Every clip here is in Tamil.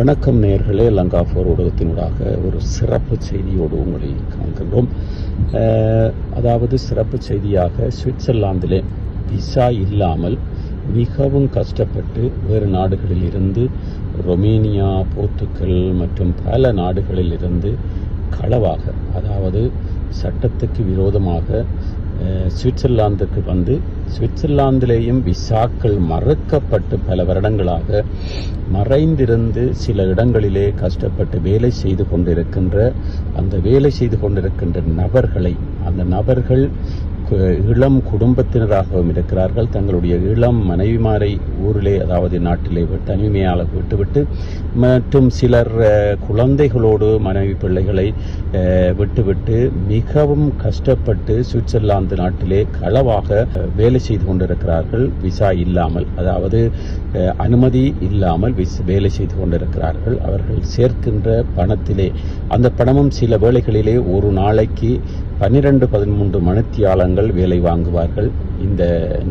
வணக்கம் நேர்களே லங்கா ஃபோர் ஊடகத்தினூடாக ஒரு சிறப்பு செய்தியோடு உங்களை காண்கின்றோம். அதாவது சிறப்பு செய்தியாக சுவிட்சர்லாந்திலே விசா இல்லாமல் மிகவும் கஷ்டப்பட்டு வேறு நாடுகளில் இருந்து ரொமேனியா போர்த்துக்கல் மற்றும் பல நாடுகளில் இருந்து களவாக அதாவது சட்டத்துக்கு விரோதமாக சுவிட்சர்லாந்துக்கு வந்து சுவிட்சர்லாந்திலேயும் விசாக்கள் மறுக்கப்பட்டு பல வருடங்களாக மறைந்திருந்து சில இடங்களிலே கஷ்டப்பட்டு வேலை செய்து கொண்டிருக்கின்ற அந்த வேலை செய்து கொண்டிருக்கின்ற நபர்களை அந்த நபர்கள் இளம் குடும்பத்தினராகவும் இருக்கிறார்கள். தங்களுடைய இளம் மனைவிமாரை ஊரிலே அதாவது நாட்டிலே வி- விட்டுவிட்டு மற்றும் சிலர் குழந்தைகளோடு மனைவி பிள்ளைகளை விட்டுவிட்டு மிகவும் கஷ்டப்பட்டு சுவிட்சர்லாந்து நாட்டிலே களவாக வேலை செய்து கொண்டிருக்கிறார்கள். விசா இல்லாமல் அதாவது அனுமதி இல்லாமல் வேலை செய்து கொண்டிருக்கிறார்கள். அவர்கள் சேர்க்கின்ற பணத்திலே அந்த பணமும் சில வேளைகளிலே ஒரு நாளைக்கு பன்னிரெண்டு பதிமூன்று மணித்தியாலங்கள் வேலை வாங்குவார்கள் இந்த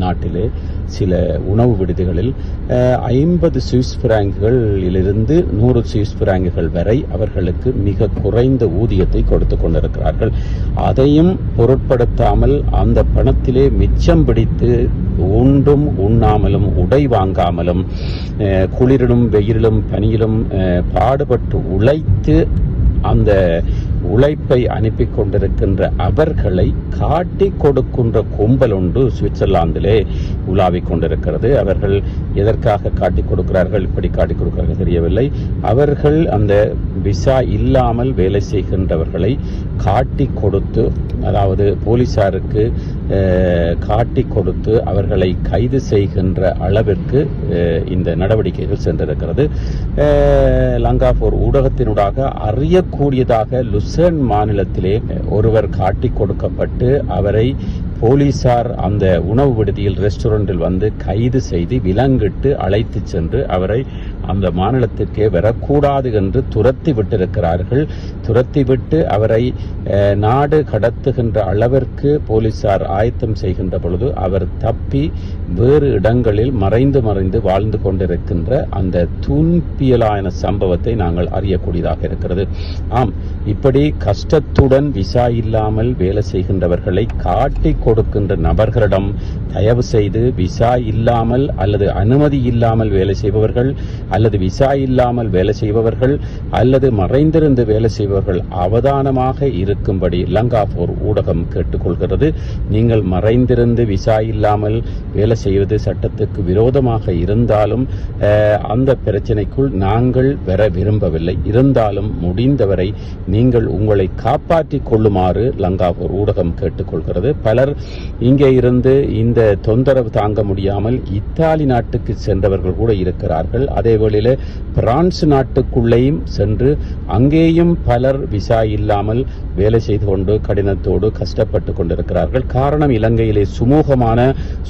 நாட்டிலே. சில உணவு விடுதிகளில் ஐம்பது சுவிஸ் பிராங்குகளிலிருந்து நூறு சுவிஸ் பிராங்குகள் வரை அவர்களுக்கு மிக குறைந்த ஊதியத்தை கொடுத்து கொண்டிருக்கிறார்கள். அதையும் பொருட்படுத்தாமல் அந்த பணத்திலே மிச்சம் பிடித்து உண்டும் உண்ணாமலும் உடை வாங்காமலும் குளிரிலும் வெயிலிலும் பனியிலும் பாடுபட்டு உழைத்து அந்த உழைப்பை அனுப்பி கொண்டிருக்கின்ற அவர்களை காட்டி கொடுக்கின்ற கும்பல் ஒன்று சுவிட்சர்லாந்திலே உலாவிக் கொண்டிருக்கிறது. அவர்கள் எதற்காக காட்டி கொடுக்கிறார்கள்? இப்படி காட்டி கொடுக்கிறார்கள். தெரியவில்லை. அவர்கள் அந்த விசா இல்லாமல் வேலை செய்கின்றவர்களை காட்டி கொடுத்து அதாவது போலீசாருக்கு காட்டி கொடுத்து அவர்களை கைது செய்கின்ற அளவிற்கு இந்த நடவடிக்கைகள் சென்றிருக்கிறது. லங்காபூர் ஊடகத்தினூடாக அறியக்கூடியதாக லுசன் மாநிலத்திலே ஒருவர் காட்டி கொடுக்கப்பட்டு அவரை போலீசார் அந்த உணவு விடுதியில் ரெஸ்டாரண்டில் வந்து கைது செய்து விலங்கிட்டு அழைத்து சென்று அவரை அந்த மாநிலத்திற்கே வரக்கூடாது என்று துரத்தி விட்டிருக்கிறார்கள். துரத்தி விட்டு அவரை நாடு கடத்துகின்ற அளவிற்கு போலீசார் ஆயத்தம் செய்கின்ற பொழுது அவர் தப்பி வேறு இடங்களில் மறைந்து மறைந்து வாழ்ந்து கொண்டிருக்கின்ற அந்த துன்பியலான சம்பவத்தை நாங்கள் அறியக்கூடியதாக இருக்கிறது. ஆம் இப்படி கஷ்டத்துடன் விசா இல்லாமல் வேலை செய்கின்றவர்களை காட்டி கொடுக்கின்ற நபர்களிடம் தயவு செய்து விசா இல்லாமல் அல்லது அனுமதி இல்லாமல் வேலை செய்பவர்கள் அல்லது விசா இல்லாமல் வேலை செய்பவர்கள் அல்லது மறைந்திருந்து வேலை செய்பவர்கள் அவதானமாக இருக்கும்படி லங்காபூர் ஊடகம் கேட்டுக்கொள்கிறது. நீங்கள் மறைந்திருந்து விசா இல்லாமல் வேலை செய்வது சட்டத்துக்கு விரோதமாக இருந்தாலும் அந்த பிரச்சனைக்குள் நாங்கள் வர விரும்பவில்லை. இருந்தாலும் முடிந்தவரை நீங்கள் உங்களை காப்பாற்றிக் கொள்ளுமாறு லங்காபூர் ஊடகம் கேட்டுக்கொள்கிறது. பலர் இங்கே இருந்து இந்த தொந்தரவு தாங்க முடியாமல் இத்தாலி நாட்டுக்கு சென்றவர்கள் கூட இருக்கிறார்கள். அதே வேளையில பிரான்ஸ் நாட்டுக்குள்ளேயும் சென்று அங்கேயும் பலர் விசா இல்லாமல் வேலை செய்து கொண்டு கடினத்தோடு கஷ்டப்பட்டு கொண்டிருக்கிறார்கள். காரணம் இலங்கையிலே சுமூகமான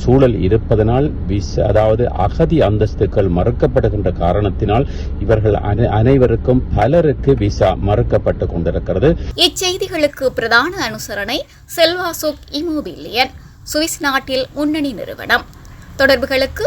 சூழல் இருப்பதனால் விசா அதாவது அகதி அந்தஸ்துக்கள் மறுக்கப்படுகின்ற காரணத்தினால் இவர்கள் அனைவருக்கும் பலருக்கு விசா மறுக்கப்பட்டு கொண்டிருக்கிறது. இச்செய்திகளுக்கு பிரதான அனுசரணை செல்வாசோக் இமோபிலியன். சுவிஸ் நாட்டில் முன்னணி நிறுவனம். தொடர்புகளுக்கு